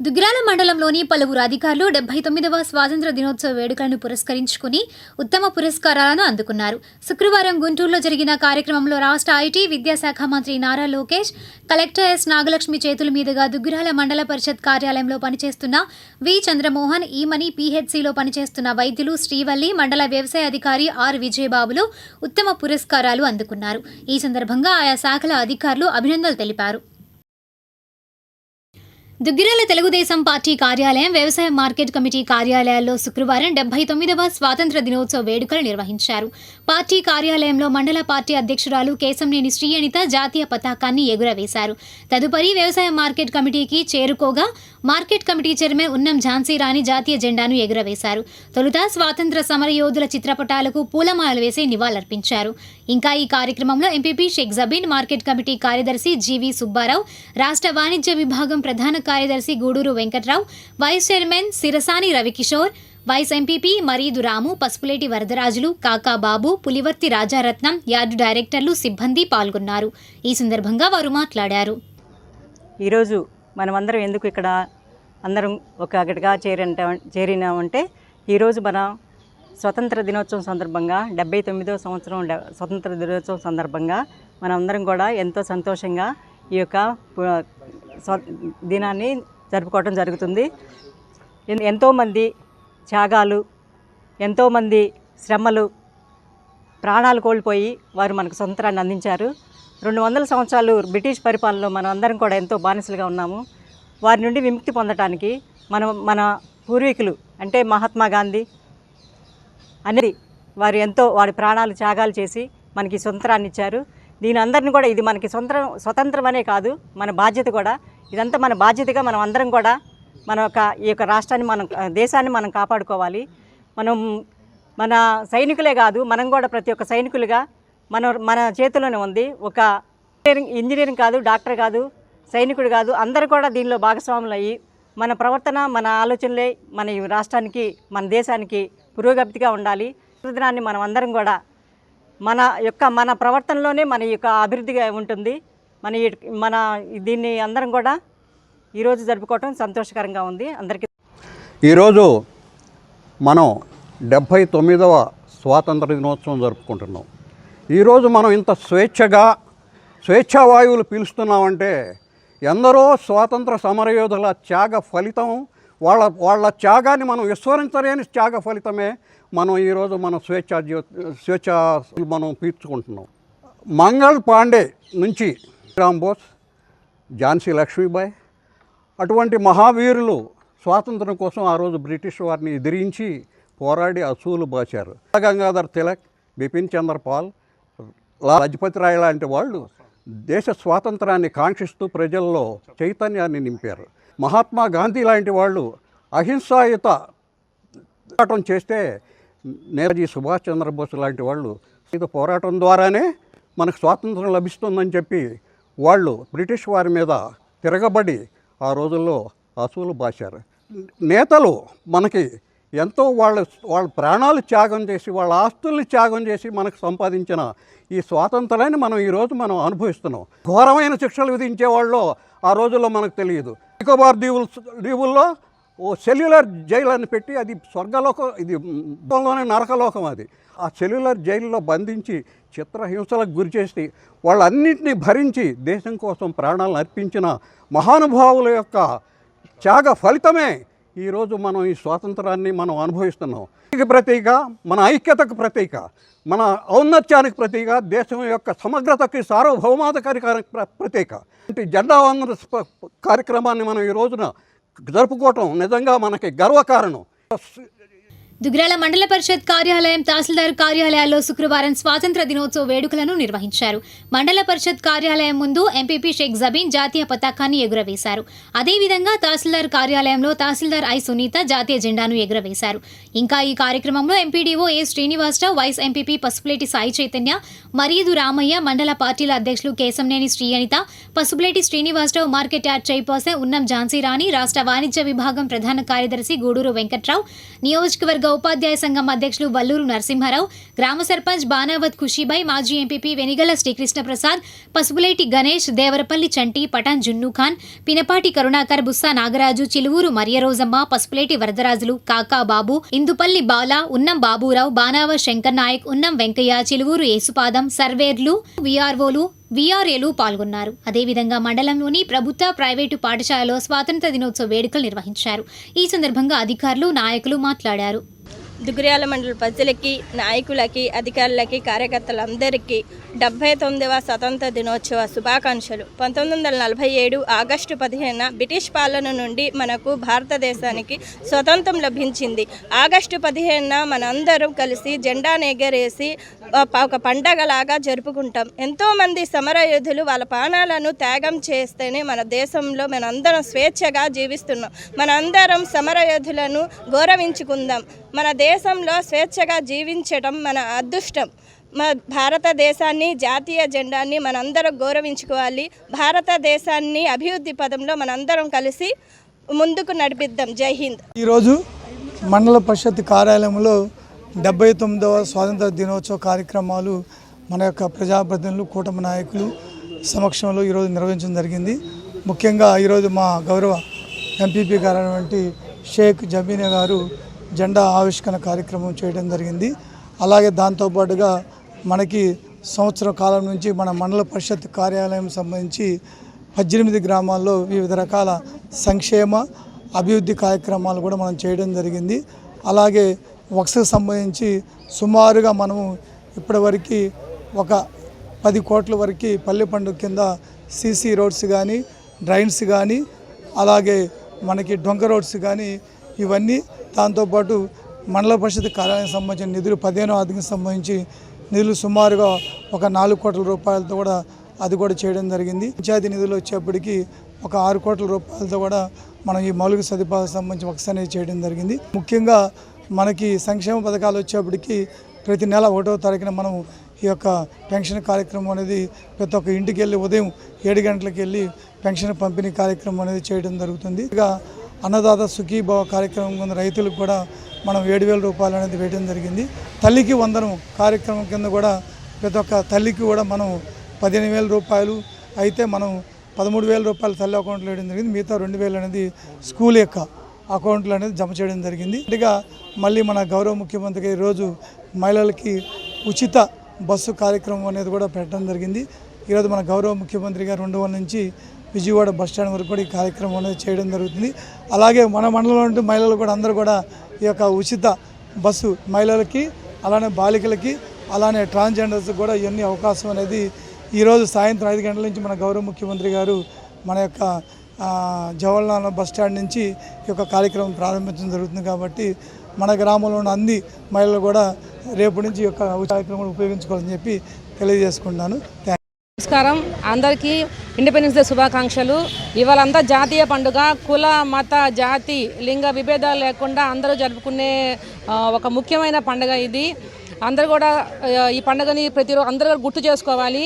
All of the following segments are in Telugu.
దుగ్రాల మండలంలోని పలువురు అధికారులు డెబ్బై తొమ్మిదవ స్వాతంత్ర దినోత్సవ వేడుకలను పురస్కరించుకుని ఉత్తమ పురస్కారాలను అందుకున్నారు. శుక్రవారం గుంటూరులో జరిగిన కార్యక్రమంలో రాష్ట్ర ఐటీ విద్యాశాఖ మంత్రి నారా లోకేష్ కలెక్టర్ ఎస్ నాగలక్ష్మి చేతుల మీదుగా దుగ్గిరాల మండల పరిషత్ కార్యాలయంలో పనిచేస్తున్న వి చంద్రమోహన్ ఈమని పీహెచ్సిలో పనిచేస్తున్న వైద్యులు శ్రీవల్లి మండల వ్యవసాయ అధికారి ఆర్ విజయబాబులు ఉత్తమ పురస్కారాలు అందుకున్నారు. ఈ సందర్భంగా ఆయా శాఖల అధికారులు అభినందనలు తెలిపారు. దుగ్గిరాల తెలుగుదేశం పార్టీ కార్యాలయం వ్యవసాయ మార్కెట్ కమిటీ కార్యాలయాల్లో శుక్రవారం డెబ్బై తొమ్మిదవ స్వాతంత్ర దినోత్సవ వేడుకలు నిర్వహించారు. పార్టీ కార్యాలయంలో మండల పార్టీ అధ్యక్షురాలు కేశంనేని శ్రీయనిత జాతీయ పతాకాన్ని ఎగురవేశారు. తదుపరి వ్యవసాయ మార్కెట్ కమిటీకి చేరుకోగా మార్కెట్ కమిటీ చైర్మన్ ఉన్నం ఝాన్సీ రాణి జాతీయ జెండాను ఎగురవేశారు. తొలుత స్వాతంత్ర సమరయోధుల చిత్రపటాలకు పూలమాలలు వేసి నివాళులర్పించారు. ఇంకా ఈ కార్యక్రమంలో MPP Shaik Jabeen market committee కార్యదర్శి జీవి సుబ్బారావు రాష్ట్ర వాణిజ్య విభాగం ప్రధాన కార్యదర్శి Guduru Venkatrao vice chairman Sirasani Ravikishore vice MPP Mareedu Ramu Pasupuleti Varadarajulu Kaka Babu Pulivarthi Rajaratnam yard డైరెక్టర్లు సిబ్బంది పాల్గొన్నారు. ఈ సందర్భంగా వారు మాట్లాడారు. ఈరోజు మనమందరం ఎందుకు ఇక్కడ అందరం ఒక చేరంట చేరిన చేరినామంటే ఈరోజు మన స్వతంత్ర దినోత్సవం సందర్భంగా డెబ్బై తొమ్మిదో సంవత్సరం స్వతంత్ర దినోత్సవం సందర్భంగా మనందరం కూడా ఎంతో సంతోషంగా ఈ యొక్క దినాన్ని జరుపుకోవడం జరుగుతుంది. ఎన్- ఎంతోమంది త్యాగాలు ఎంతోమంది శ్రమలు ప్రాణాలు కోల్పోయి వారు మనకు స్వతంత్రాన్ని అందించారు. రెండు వందల సంవత్సరాలు బ్రిటిష్ పరిపాలనలో మనం అందరం కూడా ఎంతో బానిసలుగా ఉన్నాము. వారి నుండి విముక్తి పొందటానికి మనం మన పూర్వీకులు అంటే మహాత్మా గాంధీ అనేది వారు ఎంతో వారి ప్రాణాలు త్యాగాలు చేసి మనకి స్వతంత్రాన్ని ఇచ్చారు. దీని అందరిని కూడా ఇది మనకి స్వతంత్రం స్వతంత్రం అనే కాదు మన బాధ్యత కూడా. ఇదంతా మన బాధ్యతగా మనం అందరం కూడా మన యొక్క ఈ యొక్క రాష్ట్రాన్ని మనం దేశాన్ని మనం కాపాడుకోవాలి. మనం మన సైనికులే కాదు మనం కూడా ప్రతి ఒక్క సైనికులుగా మన మన చేతిలోనే ఉంది. ఒక ఇంజనీరింగ్ ఇంజనీరింగ్ కాదు డాక్టర్ కాదు సైనికుడు కాదు అందరూ కూడా దీనిలో భాగస్వాములు అయ్యి మన ప్రవర్తన మన ఆలోచనలే మన రాష్ట్రానికి మన దేశానికి పురోగతిగా ఉండాలి. దినాన్ని మనం అందరం కూడా మన యొక్క మన ప్రవర్తనలోనే మన యొక్క అభివృద్ధిగా ఉంటుంది. మన మన దీన్ని అందరం కూడా ఈరోజు జరుపుకోవటం సంతోషకరంగా ఉంది. అందరికీ ఈరోజు మనం డెబ్భై తొమ్మిదవ స్వాతంత్ర దినోత్సవం జరుపుకుంటున్నాం. ఈరోజు మనం ఇంత స్వేచ్ఛగా స్వేచ్ఛావాయువులు పీలుస్తున్నామంటే ఎందరో స్వాతంత్ర సమరయోధుల త్యాగ ఫలితం వాళ్ళ వాళ్ళ త్యాగాన్ని మనం విస్మరించలేని త్యాగ ఫలితమే మనం ఈరోజు మనం స్వేచ్ఛ జ్యో స్వేచ్ఛ మనం పీల్చుకుంటున్నాం. మంగళ్ పాండే నుంచి రామ్ బోస్ ఝాన్సీ లక్ష్మీబాయి అటువంటి మహావీరులు స్వాతంత్రం కోసం ఆ రోజు బ్రిటిష్ వారిని ఎదిరించి పోరాడి అసూలు బాచారు. గంగాధర్ తిలక్ బిపిన్ చంద్రపాల్ లా లజపతి రాయ్ లాంటి వాళ్ళు దేశ స్వాతంత్రాన్ని కాంక్షిస్తూ ప్రజల్లో చైతన్యాన్ని నింపారు. మహాత్మా గాంధీ లాంటి వాళ్ళు అహింసాయుత పోరాటం చేస్తే నేతాజీ సుభాష్ చంద్రబోస్ లాంటి వాళ్ళు ఇది పోరాటం ద్వారానే మనకు స్వాతంత్రం లభిస్తుందని చెప్పి వాళ్ళు బ్రిటిష్ వారి మీద తిరగబడి ఆ రోజుల్లో అసూలు బాశారు. నేతలు మనకి ఎంతో వాళ్ళ వాళ్ళ ప్రాణాలు త్యాగం చేసి వాళ్ళ ఆస్తుల్ని త్యాగం చేసి మనకు సంపాదించిన ఈ స్వాతంత్రాన్ని మనం ఈరోజు మనం అనుభవిస్తున్నాం. ఘోరమైన శిక్షలు విధించే వాళ్ళు ఆ రోజుల్లో మనకు తెలియదు. నికోబార్ దీవులు దీవుల్లో ఓ సెల్యులర్ జైలు అని పెట్టి అది స్వర్గలోకం ఇది లోనే నరకలోకం అది. ఆ సెల్యులర్ జైల్లో బంధించి చిత్రహింసలకు గురి చేసి వాళ్ళన్నింటినీ భరించి దేశం కోసం ప్రాణాలను అర్పించిన మహానుభావుల యొక్క త్యాగ ఫలితమే ఈరోజు మనం ఈ స్వాతంత్రాన్ని మనం అనుభవిస్తున్నాం. దీనికి ప్రతీక మన ఐక్యతకు ప్రతీక మన ఔన్నత్యానికి ప్రతీక దేశం యొక్క సమగ్రతకి సార్వభౌమాధికారికానికి ప్ర- ప్రతీక. అంటే జెండా వందన కార్యక్రమాన్ని మనం ఈ రోజున జరుపుకోవటం నిజంగా మనకి గర్వకారణం. దుగ్రాల మండల పరిషత్ కార్యాలయం తహసీల్దార్ కార్యాలయాల్లో శుక్రవారం స్వాతంత్ర దినోత్సవ వేడుకలను నిర్వహించారు. మండల పరిషత్ కార్యాలయం ముందు ఎంపీపీ షేక్ జబీన్ జాతీయ పతాకాన్ని ఎగురవేశారు. అదేవిధంగా తహసీల్దార్ కార్యాలయంలో తహసీల్దార్ ఐ సునీత జాతీయ జెండాను ఎగురవేశారు. ఇంకా ఈ కార్యక్రమంలో MPDO A Srinivasarao vice MPP Pasupuleti Sai Chaitanya Mareedu Ramaiah మండల పార్టీల అధ్యక్షులు Kesamneni Sreeyanitha Pasupuleti Srinivasarao market yard chairperson Unnam Jhansi Rani రాష్ట్ర వాణిజ్య విభాగం ప్రధాన కార్యదర్శి గూడూరు వెంకట్రావు నియోజకవర్గ ఉపాధ్యాయ సంఘం అధ్యక్షులు వల్లూరు నరసింహారావు గ్రామ సర్పంచ్ బానావత్ ఖుషీబాయ్ మాజీ ఎంపీపీ వెనిగల శ్రీకృష్ణ ప్రసాద్ పసుపులేటి గణేష్ దేవరపల్లి చంటి పటాన్ జున్ను ఖాన్ పినపాటి కరుణాకర్ బుస్సా నాగరాజు చిలువూరు మరియరోజమ్మ పసుపులేటి వరదరాజులు కాకా బాబు ఇందుపల్లి బాల ఉన్నం బాబురావు బానావ శంకర్ నాయక్ ఉన్నం వెంకయ్య చిలువూరు యేసుపాదం సర్వేర్లు విఆర్ఓలు వీఆర్ఏలు పాల్గొన్నారు. అదేవిధంగా మండలంలోని ప్రభుత్వ ప్రైవేటు పాఠశాలలో స్వాతంత్ర దినోత్సవ వేడుకలు నిర్వహించారు. ఈ సందర్భంగా అధికారులు నాయకులు మాట్లాడారు. దుగ్గిర్యాల మండల ప్రజలకి నాయకులకి అధికారులకి కార్యకర్తలందరికీ డెబ్బై తొమ్మిదవ స్వతంత్ర దినోత్సవ శుభాకాంక్షలు. పంతొమ్మిది వందల నలభై ఏడు ఆగస్టు పదిహేనున బ్రిటిష్ పాలన నుండి మనకు భారతదేశానికి స్వతంత్రం లభించింది. ఆగస్టు పదిహేనున మనందరం కలిసి జెండా ఎగరేసి ఒక- ఒక పండగలాగా జరుపుకుంటాం. ఎంతోమంది సమరయోధులు వాళ్ళ ప్రాణాలను త్యాగం చేస్తేనే మన దేశంలో మనందరం స్వేచ్ఛగా జీవిస్తున్నాం. మనందరం సమరయోధులను గౌరవించుకుందాం. మన దేశంలో స్వేచ్ఛగా జీవించడం మన అదృష్టం. మన భారతదేశాన్ని జాతీయ జెండాన్ని మనందరం గౌరవించుకోవాలి. భారతదేశాన్ని అభివృద్ధి పదంలో మనందరం కలిసి ముందుకు నడిపిద్దాం. జై హింద్. ఈరోజు మండల పరిషత్ కార్యాలయంలో డెబ్బై తొమ్మిదవ స్వాతంత్ర దినోత్సవ కార్యక్రమాలు మన యొక్క ప్రజాప్రతినిధులు కూటమి నాయకులు సమక్షంలో ఈరోజు నిర్వహించడం జరిగింది. ముఖ్యంగా ఈరోజు మా గౌరవ ఎంపీపీ గారైనటువంటి షేక్ జమీనా గారు జెండా ఆవిష్కరణ కార్యక్రమం చేయడం జరిగింది. అలాగే దాంతోపాటుగా మనకి సంవత్సర కాలం నుంచి మన మండల పరిషత్ కార్యాలయం సంబంధించి పద్దెనిమిది గ్రామాల్లో వివిధ రకాల సంక్షేమ అభివృద్ధి కార్యక్రమాలు కూడా మనం చేయడం జరిగింది. అలాగే వక్స్కి సంబంధించి సుమారుగా మనము ఇప్పటివరకు ఒక పది కోట్ల వరకు పల్లె పండుగ కింద సీసీ రోడ్స్ కానీ డ్రైన్స్ కానీ అలాగే మనకి డొంక రోడ్స్ కానీ ఇవన్నీ దాంతోపాటు మండల పరిషత్ కార్యాలయం సంబంధించిన నిధులు పదిహేను ఆర్థిక సంబంధించి నిధులు సుమారుగా ఒక నాలుగు కోట్ల రూపాయలతో కూడా అది కూడా చేయడం జరిగింది. పంచాయతీ నిధులు వచ్చేప్పటికి ఒక ఆరు కోట్ల రూపాయలతో కూడా మనం ఈ మౌలిక సదుపాయాలకు సంబంధించి వర్క్స్ అనేది చేయడం జరిగింది. ముఖ్యంగా మనకి సంక్షేమ పథకాలు వచ్చేప్పటికి ప్రతి నెల ఒకటో తారీఖున మనం ఈ యొక్క పెన్షన్ కార్యక్రమం అనేది ప్రతి ఒక్క ఇంటికి వెళ్ళి ఉదయం ఏడు గంటలకు వెళ్ళి పెన్షన్ పంపిణీ కార్యక్రమం అనేది చేయడం జరుగుతుంది. ఇక అన్నదాత సుఖీభావ కార్యక్రమం కింద రైతులకు కూడా మనం ఏడు వేల రూపాయలు అనేది వేయడం జరిగింది. తల్లికి వందనం కార్యక్రమం కింద కూడా ప్రతి ఒక్క తల్లికి కూడా మనం పదిహేను వేల రూపాయలు అయితే మనం పదమూడు వేల రూపాయలు తల్లి అకౌంట్లో వేయడం జరిగింది. మిగతా రెండు వేలు అనేది స్కూల్ యొక్క అకౌంట్లు అనేది జమ చేయడం జరిగింది. ఇదిగా మళ్ళీ మన గౌరవ ముఖ్యమంత్రికి ఈరోజు మహిళలకి ఉచిత బస్సు కార్యక్రమం అనేది కూడా పెట్టడం జరిగింది. ఈరోజు మన గౌరవ ముఖ్యమంత్రి గారు రెండు నుంచి విజయవాడ బస్ స్టాండ్ వరకు కూడా ఈ కార్యక్రమం అనేది చేయడం జరుగుతుంది. అలాగే మన మండలంలో మహిళలు కూడా అందరూ కూడా ఈ యొక్క ఉచిత బస్సు మహిళలకి అలానే బాలికలకి అలానే ట్రాన్స్జెండర్స్ కూడా ఇవన్నీ అవకాశం అనేది ఈరోజు సాయంత్రం ఐదు గంటల నుంచి మన గౌరవ ముఖ్యమంత్రి గారు మన యొక్క జవహర్లాల్ బస్ స్టాండ్ నుంచి ఈ యొక్క కార్యక్రమం ప్రారంభించడం జరుగుతుంది కాబట్టి మన గ్రామంలో ఉన్న అన్ని మహిళలు కూడా రేపు నుంచి ఈ యొక్క కార్యక్రమం ఉపయోగించుకోవాలని చెప్పి తెలియజేసుకుంటున్నాను. నమస్కారం. అందరికీ ఇండిపెండెన్స్ డే శుభాకాంక్షలు. ఇవాళంతా జాతీయ పండుగ కుల మత జాతి లింగ విభేదాలు లేకుండా అందరూ జరుపుకునే ఒక ముఖ్యమైన పండుగ ఇది. అందరూ కూడా ఈ పండుగని ప్రతిరోజు అందరూ కూడా గుర్తు చేసుకోవాలి.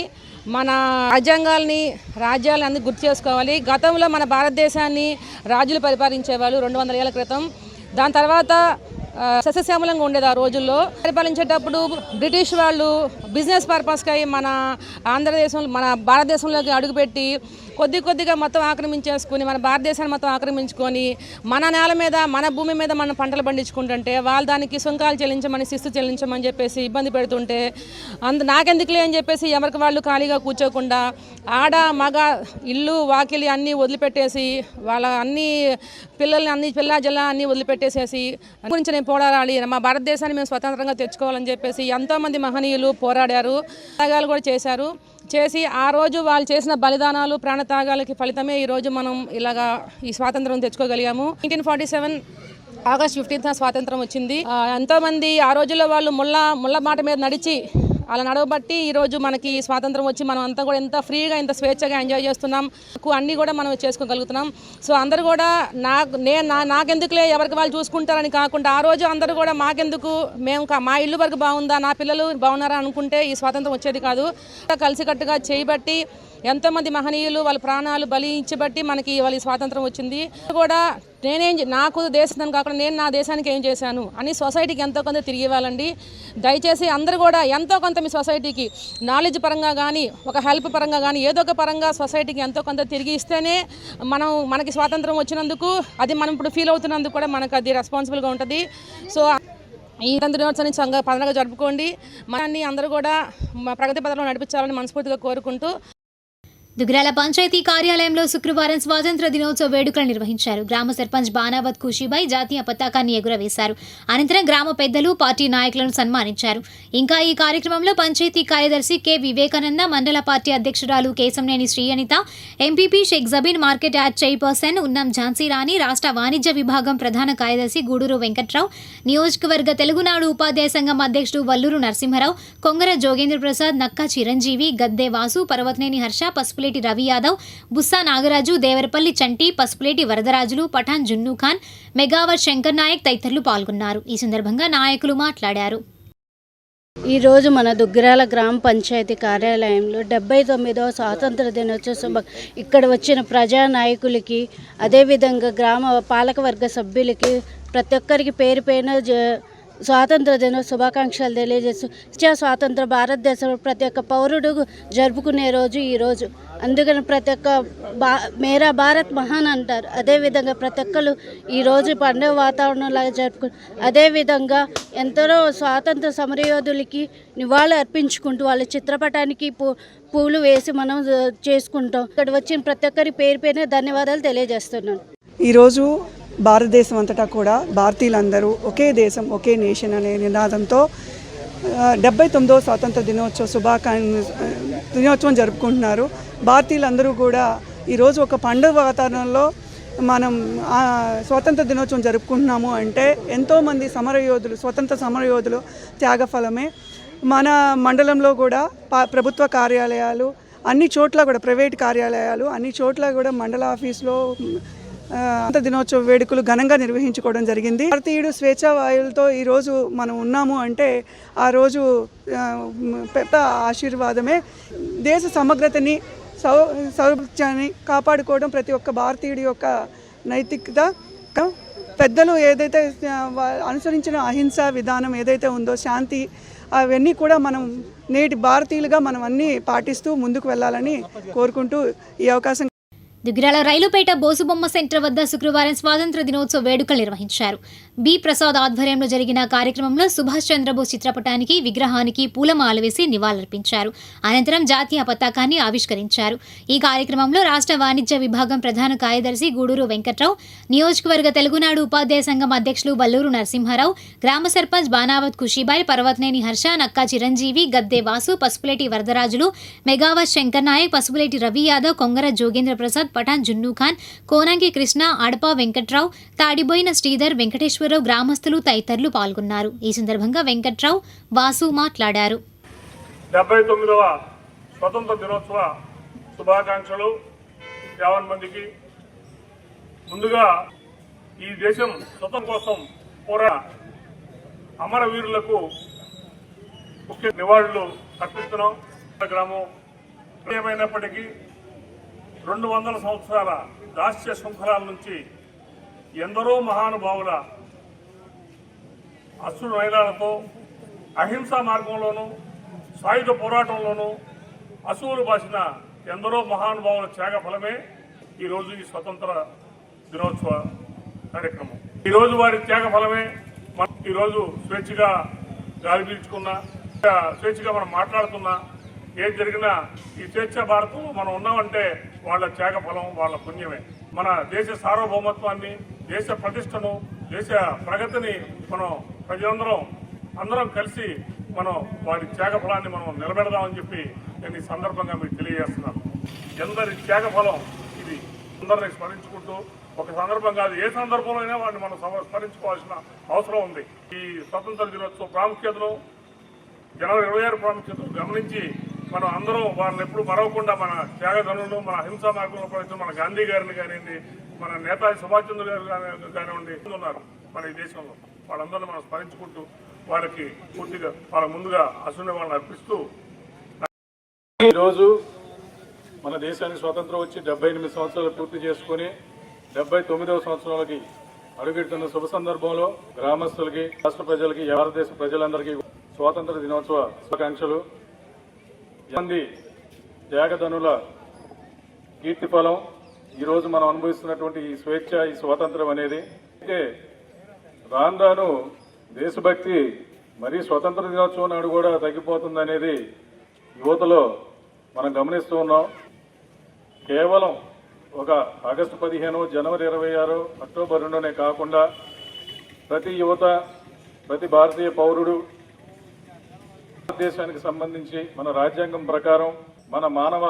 మన రాజ్యాంగాల్ని రాజ్యాలని అందరూ గుర్తు చేసుకోవాలి. గతంలో మన భారతదేశాన్ని రాజులు పరిపాలించేవాళ్ళు రెండు వందల ఏళ్ళ క్రితం. దాని తర్వాత సస్యశ్యామలంగా ఉండేది ఆ రోజుల్లో. పరిపాలించేటప్పుడు బ్రిటిష్ వాళ్ళు బిజినెస్ పర్పస్కై మన ఆంధ్రదేశంలో మన భారతదేశంలోకి అడుగుపెట్టి కొద్ది కొద్దిగా మొత్తం ఆక్రమించేసుకుని మన భారతదేశాన్ని మొత్తం ఆక్రమించుకొని మన నేల మీద మన భూమి మీద మనం పంటలు పండించుకుంటుంటే వాళ్ళు దానికి సుంకాలు చెల్లించమని శిస్తు చెల్లించమని చెప్పేసి ఇబ్బంది పెడుతుంటే అందు నాకెందుకులే అని చెప్పేసి ఎవరికి వాళ్ళు ఖాళీగా కూర్చోకుండా ఆడ మగ ఇల్లు వాకిలి అన్నీ వదిలిపెట్టేసి వాళ్ళ అన్ని పిల్లల్ని అన్ని పిల్ల జిల్లా అన్ని వదిలిపెట్టేసేసి గురించి నేను పోరాడాలి. మా భారతదేశాన్ని మేము స్వతంత్రంగా తెచ్చుకోవాలని చెప్పేసి ఎంతోమంది మహనీయులు పోరాడారు. త్యాగాలు కూడా చేశారు. చేసి ఆ రోజు వాళ్ళు చేసిన బలిదానాలు ప్రాణత్యాగాలకి ఫలితమే ఈరోజు మనం ఇలాగా ఈ స్వాతంత్రం తెచ్చుకోగలిగాము. Nineteen forty seven August fifteenth స్వాతంత్రం వచ్చింది. ఎంతోమంది ఆ రోజుల్లో వాళ్ళు ముళ్ళ ముళ్ళ మాట మీద నడిచి అలా నడవబట్టి ఈరోజు మనకి స్వాతంత్రం వచ్చి మనం అంతా కూడా ఎంత ఫ్రీగా ఎంత స్వేచ్ఛగా ఎంజాయ్ చేస్తున్నాం. కు అన్నీ కూడా మనం చేసుకోగలుగుతున్నాం. సో అందరు కూడా నాకు నేను నా నాకెందుకులే? ఎవరికి వాళ్ళు చూసుకుంటారని కాకుండా ఆ రోజు అందరూ కూడా మాకెందుకు? మేము మా ఇల్లు వరకు బాగుందా? నా పిల్లలు బాగున్నారా అనుకుంటే ఈ స్వాతంత్రం వచ్చేది కాదు. కలిసికట్టుగా చేయబట్టి ఎంతోమంది మహనీయులు వాళ్ళ ప్రాణాలు బలి ఇచ్చబట్టి మనకి వాళ్ళ స్వాతంత్రం వచ్చింది. కూడా నేనేం నాకు దేశం కాకుండా నేను నా దేశానికి ఏం చేశాను అని సొసైటీకి ఎంతో కొంత తిరిగి ఇవ్వాలండి. దయచేసి అందరూ కూడా ఎంతో కొంత మీ సొసైటీకి నాలెడ్జ్ పరంగా కానీ ఒక హెల్ప్ పరంగా కానీ ఏదో ఒక పరంగా సొసైటీకి ఎంతో కొంత తిరిగి ఇస్తేనే మనం మనకి స్వాతంత్రం వచ్చినందుకు అది మనం ఇప్పుడు ఫీల్ అవుతున్నందుకు కూడా మనకు అది రెస్పాన్సిబుల్గా ఉంటుంది. సో ఈ దినోత్సవాన్ని సంగ పండుగ జరుపుకోండి. మనల్ని అందరూ కూడా ప్రగతి పథంలో నడిపించాలని మనస్ఫూర్తిగా కోరుకుంటూ దుగ్రాల పంచాయతీ కార్యాలయంలో శుక్రవారం స్వాతంత్ర దినోత్సవ వేడుకలు నిర్వహించారు. గ్రామ సర్పంచ్ బానావత్ ఖుషీబాయ్ జాతీయ పతాకాన్ని ఎగురవేశారు. అనంతరం గ్రామ పెద్దలు పార్టీ నాయకులను సన్మానించారు. ఇంకా ఈ కార్యక్రమంలో పంచాయతీ కార్యదర్శి కె వివేకానంద మండల పార్టీ అధ్యక్షురాలు Kesamneni Sreeyanitha MPP Shaik Jabeen market yard chairperson Unnam Jhansi Rani రాష్ట్ర వాణిజ్య విభాగం ప్రధాన కార్యదర్శి గూడూరు వెంకట్రావు నియోజకవర్గ తెలుగునాడు ఉపాధ్యాయ సంఘం అధ్యక్షుడు వల్లూరు నరసింహరావు కొంగర జోగేంద్ర ప్రసాద్ నక్కా చిరంజీవి గద్దే వాసు పర్వతనేని హర్ష పసుపు పసుపులేటి రవి యాదవ్ బుస్సా నాగరాజు దేవరపల్లి చంటి పసుపులేటి వరదరాజులు పఠాన్ జున్ను ఖాన్ మెగావర్ శంకర్ నాయక్ తదితరులు పాల్గొన్నారు. ఈ సందర్భంగా నాయకులు మాట్లాడారు. ఈరోజు మన దుగ్గిరాల గ్రామ పంచాయతీ కార్యాలయంలో డెబ్బై తొమ్మిదవ స్వాతంత్ర దినోత్సవ శుభ ఇక్కడ వచ్చిన ప్రజా నాయకులకి అదేవిధంగా గ్రామ పాలకవర్గ సభ్యులకి ప్రతి ఒక్కరికి పేరు పైన జ స్వాతంత్ర దిన శుభాకాంక్షలు తెలియజేస్తూ స్వాతంత్ర భారతదేశంలో ప్రతి ఒక్క పౌరుడు జరుపుకునే రోజు ఈరోజు అందుకని ప్రతి ఒక్క బా మేరా భారత్ మహాన్ అంటారు. అదేవిధంగా ప్రతి ఒక్కరు ఈరోజు పండుగ వాతావరణంలాగా జరుపుకు అదేవిధంగా ఎంతో స్వాతంత్ర సమరయోధులకి నివాళులు అర్పించుకుంటూ వాళ్ళ చిత్రపటానికి పూ పూలు వేసి మనం చేసుకుంటాం. ఇక్కడ వచ్చిన ప్రతి ఒక్కరి పేరు పేరున ధన్యవాదాలు తెలియజేస్తున్నాను. ఈరోజు భారతదేశం అంతటా కూడా భారతీయులందరూ ఒకే దేశం ఒకే నేషన్ అనే నినాదంతో డెబ్బై తొమ్మిదవ స్వాతంత్ర దినోత్సవ శుభాకాంక్ష దినోత్సవం జరుపుకుంటున్నారు. భారతీయులందరూ కూడా ఈరోజు ఒక పండుగ వాతావరణంలో మనం స్వతంత్ర స్వాతంత్ర దినోత్సవం జరుపుకుంటున్నాము అంటే ఎంతోమంది సమరయోధులు స్వతంత్ర సమరయోధులు త్యాగఫలమే. మన మండలంలో కూడా పా ప్రభుత్వ కార్యాలయాలు అన్ని చోట్ల కూడా ప్రైవేట్ కార్యాలయాలు అన్ని చోట్ల కూడా మండల ఆఫీస్లో అంత స్వాతంత్ర దినోత్సవ వేడుకలు ఘనంగా నిర్వహించుకోవడం జరిగింది. భారతీయుడు స్వేచ్ఛావాయులతో ఈరోజు మనం ఉన్నాము అంటే ఆ రోజు పెద్ద ఆశీర్వాదమే. దేశ సమగ్రతని సౌ సౌభ్యాన్ని కాపాడుకోవడం ప్రతి ఒక్క భారతీయుడి యొక్క నైతికత. పెద్దలు ఏదైతే అనుసరించిన అహింస విధానం ఏదైతే ఉందో శాంతి అవన్నీ కూడా మనం నేటి భారతీయులుగా మనం అన్నీ పాటిస్తూ ముందుకు వెళ్ళాలని కోరుకుంటూ ఈ అవకాశం దుగ్గిరాల రైలుపేట బోసుబొమ్మ సెంటర్ వద్ద శుక్రవారం స్వాతంత్ర దినోత్సవ వేడుకలు నిర్వహించారు. బి ప్రసాద్ ఆధ్వర్యంలో జరిగిన కార్యక్రమంలో సుభాష్ చంద్రబోస్ చిత్రపటానికి విగ్రహానికి పూలమాల వేసి నివాళులర్పించారు. అనంతరం జాతీయ పతాకాన్ని ఆవిష్కరించారు. ఈ కార్యక్రమంలో రాష్ట్ర వాణిజ్య విభాగం ప్రధాన కార్యదర్శి గూడూరు వెంకట్రావు నియోజకవర్గ తెలుగునాడు ఉపాధ్యాయ సంఘం అధ్యక్షులు బల్లూరు నరసింహారావు గ్రామ సర్పంచ్ బానావత్ ఖుషీబాయ్ పర్వతనేని హర్ష నక్కా చిరంజీవి గద్దే వాసు పసుపులేటి వరదరాజులు మెగావత్ శంకర్ నాయక్ పసుపులేటి రవి యాదవ్ కొంగర జోగేంద్ర ప్రసాద్ పఠాన్ జున్ను ఖాన్ కోనంకి కృష్ణ అడప వెంకట్రావు తాడిబోయిన శ్రీధర్ వెంకటేశ్వరరావు గ్రామస్తులు తదితరులు పాల్గొన్నారు. ఈ సందర్భంగా వెంకట్రావు వాసు మాట్లాడారు. డెబ్బై తొమ్మిదవ స్వతంత్ర దినోత్సవ శుభాకాంక్షలు యావన్ మందికి. ముందుగా ఈ దేశం స్వతం కోసం పోరా. అమరవీరులకు ముఖ్య నివాళులు అర్పిస్తున్నాం. గ్రామం ఏమైనప్పటికీ రెండు వందల సంవత్సరాల దాస్య శృంఖలాల నుంచి ఎందరో మహానుభావుల అశ్రు నైలాలతో అహింసా మార్గంలోనూ సాయుధ పోరాటంలోనూ అసువులు బాసిన ఎందరో మహానుభావుల త్యాగ ఫలమే ఈరోజు ఈ స్వతంత్ర దినోత్సవ కార్యక్రమం. ఈరోజు వారి త్యాగ ఫలమే మనం ఈరోజు స్వేచ్ఛగా గాలి పీల్చుకున్నా స్వేచ్ఛగా మనం మాట్లాడుతున్నా ఏం జరిగినా ఈ స్వేచ్ఛ భారతంలో మనం ఉన్నామంటే వాళ్ళ త్యాగ ఫలం వాళ్ళ పుణ్యమే. మన దేశ సార్వభౌమత్వాన్ని దేశ ప్రతిష్టను దేశ ప్రగతిని మనం ప్రజలందరం అందరం కలిసి మనం వారి త్యాగ ఫలాన్ని మనం నిలబెడదామని చెప్పి నేను ఈ సందర్భంగా మీకు తెలియజేస్తున్నాను. ఎందరి త్యాగ ఫలం ఇది అందరిని స్మరించుకుంటూ ఒక సందర్భం కాదు ఏ సందర్భంలో అయినా వాడిని మనం స్మరించుకోవాల్సిన అవసరం ఉంది. ఈ స్వతంత్ర దినోత్సవ ప్రాముఖ్యతను జనవరి ఇరవై ఆరు ప్రాముఖ్యతను గమనించి మనం అందరం వాళ్ళని ఎప్పుడు మరవకుండా మన త్యాగధనులు మన అహింసా మార్గంలో పడితే మన గాంధీ గారిని కానివ్వండి మన నేతాజీ సుభాష్ చంద్ర గారు కాని- కానివ్వండి ఉన్నారు మన ఈ దేశంలో. వాళ్ళందరినీ మనం స్మరించుకుంటూ వారికి పూర్తిగా వాళ్ళ ముందుగా అసలు వాళ్ళని అర్పిస్తూ ఈరోజు మన దేశానికి స్వాతంత్రం వచ్చి డెబ్బై ఎనిమిది సంవత్సరాలు పూర్తి చేసుకుని డెబ్బై తొమ్మిదవ సంవత్సరాలకి అడుగెడుతున్న శుభ సందర్భంలో గ్రామస్తులకి రాష్ట్ర ప్రజలకి భారతదేశ ప్రజలందరికీ స్వాతంత్ర దినోత్సవ శుభాకాంక్షలు. మంది త్యాగధనుల కీర్తిఫలం ఈరోజు మనం అనుభవిస్తున్నటువంటి ఈ స్వేచ్ఛ ఈ స్వాతంత్రం అనేది. అయితే రాను రాను దేశభక్తి మరీ స్వతంత్ర దినోత్సవం నాడు కూడా తగ్గిపోతుందనేది యువతలో మనం గమనిస్తూ ఉన్నాం. కేవలం ఒక ఆగస్టు పదిహేను జనవరి ఇరవై ఆరు అక్టోబర్ రెండునే కాకుండా ప్రతి యువత ప్రతి భారతీయ పౌరుడు భారతదేశానికి సంబంధించి మన రాజ్యాంగం ప్రకారం మన మానవ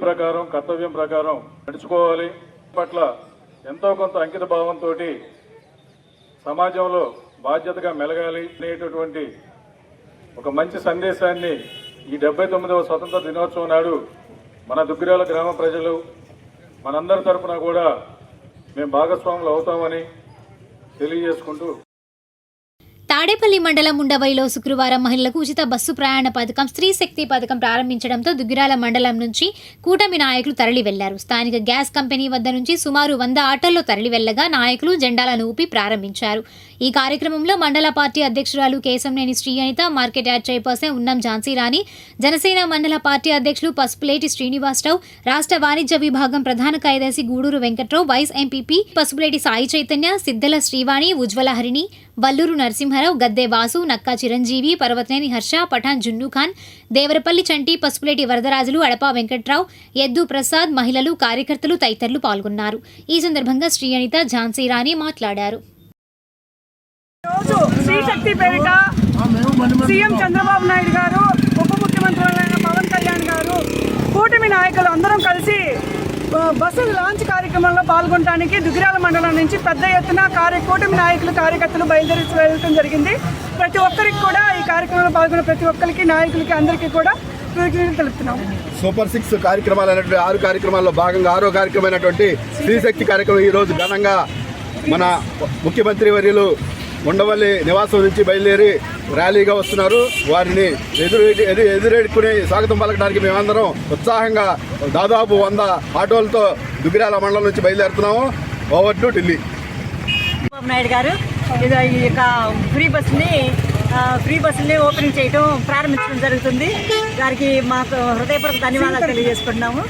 ప్రకారం కర్తవ్యం ప్రకారం నడుచుకోవాలి. పట్ల ఎంతో కొంత అంకిత భావంతో సమాజంలో బాధ్యతగా మెలగాలి అనేటటువంటి ఒక మంచి సందేశాన్ని ఈ డెబ్బై తొమ్మిదవ స్వతంత్ర దినోత్సవం నాడు మన దుగ్గిరాల గ్రామ ప్రజలు మనందరి తరఫున కూడా మేము భాగస్వాములు అవుతామని తెలియజేసుకుంటూ తాడేపల్లి మండలం ఉండవైలో శుక్రవారం మహిళలకు ఉచిత బస్సు ప్రయాణ పథకం స్త్రీ శక్తి పథకం ప్రారంభించడంతో దుగ్గిరాల మండలం నుంచి కూటమి నాయకులు తరలి వెళ్ళారు స్థానిక గ్యాస్ కంపెనీ వద్ద నుంచి సుమారు వంద ఆటోల్లో తరలి వెళ్ళగా నాయకులు జెండాలను ఊపి ప్రారంభించారు. ఈ కార్యక్రమంలో మండల పార్టీ అధ్యక్షురాలు Kesamneni Sri Anitha market yard chairperson Unnam Jhansi Rani Janasena మండల పార్టీ అధ్యక్షులు పసుపులేటి శ్రీనివాసరావు రాష్ట్ర వాణిజ్య విభాగం ప్రధాన కార్యదర్శి గూడూరు వెంకట్రావు వైస్ ఎంపీపీ పసుపులేటి సాయి చైతన్య సిద్దల శ్రీవాణి ఉజ్వల హరిణి వల్లూరు నరసింహారావు గద్దె వాసు నక్కా చిరంజీవి పర్వతనేని హర్ష పఠాన్ జున్ను ఖాన్ దేవరపల్లి చంటి పసుపులేటి వరదరాజులు అడపా వెంకట్రావు ఎద్దు ప్రసాద్ మహిళలు కార్యకర్తలు తదితరులు పాల్గొన్నారు. ఈ సందర్భంగా శ్రీ అనిత ఝాన్సీ రాణి మాట్లాడారు. శ్రీశక్తి పేరిట సీఎం చంద్రబాబు నాయుడు గారు ఉప ముఖ్యమంత్రి పవన్ కళ్యాణ్ గారు కూటమి నాయకులు అందరం కలిసి బస్సు లాంచ్ కార్యక్రమంలో పాల్గొనడానికి దుగ్గిరాల మండలం నుంచి పెద్ద ఎత్తున కార్య కూటమి నాయకులు కార్యకర్తలు బయలుదేరి వెళ్ళడం జరిగింది. ప్రతి ఒక్కరికి కూడా ఈ కార్యక్రమంలో పాల్గొన్న ప్రతి ఒక్కరికి నాయకులకి అందరికీ కూడా సూపర్ సిక్స్ కార్యక్రమాలు అనేటువంటి ఆరు కార్యక్రమాల్లో భాగంగా ఆరో కార్యక్రమమైనటువంటి స్త్రీశక్తి కార్యక్రమం ఈరోజు ఘనంగా మన ముఖ్యమంత్రి వర్యులు ఉండవల్లి నివాసం నుంచి బయలుదేరి ర్యాలీగా వస్తున్నారు. వారిని ఎదురు ఎదు- ఎదురెడుకుని స్వాగతం పలకడానికి మేమందరం ఉత్సాహంగా దాదాపు వంద ఆటోలతో దుగ్గిరాల మండలం నుంచి బయలుదేరుతున్నాము. Over to Delhi. Chandrababu Naidu garu ఇది ఈ యొక్క ఫ్రీ బస్సుని ఫ్రీ బస్సుని ఓపెనింగ్ చేయడం ప్రారంభించడం జరుగుతుంది. దానికి మాకు హృదయపూర్వక ధన్యవాదాలు తెలియజేసుకుంటున్నాము.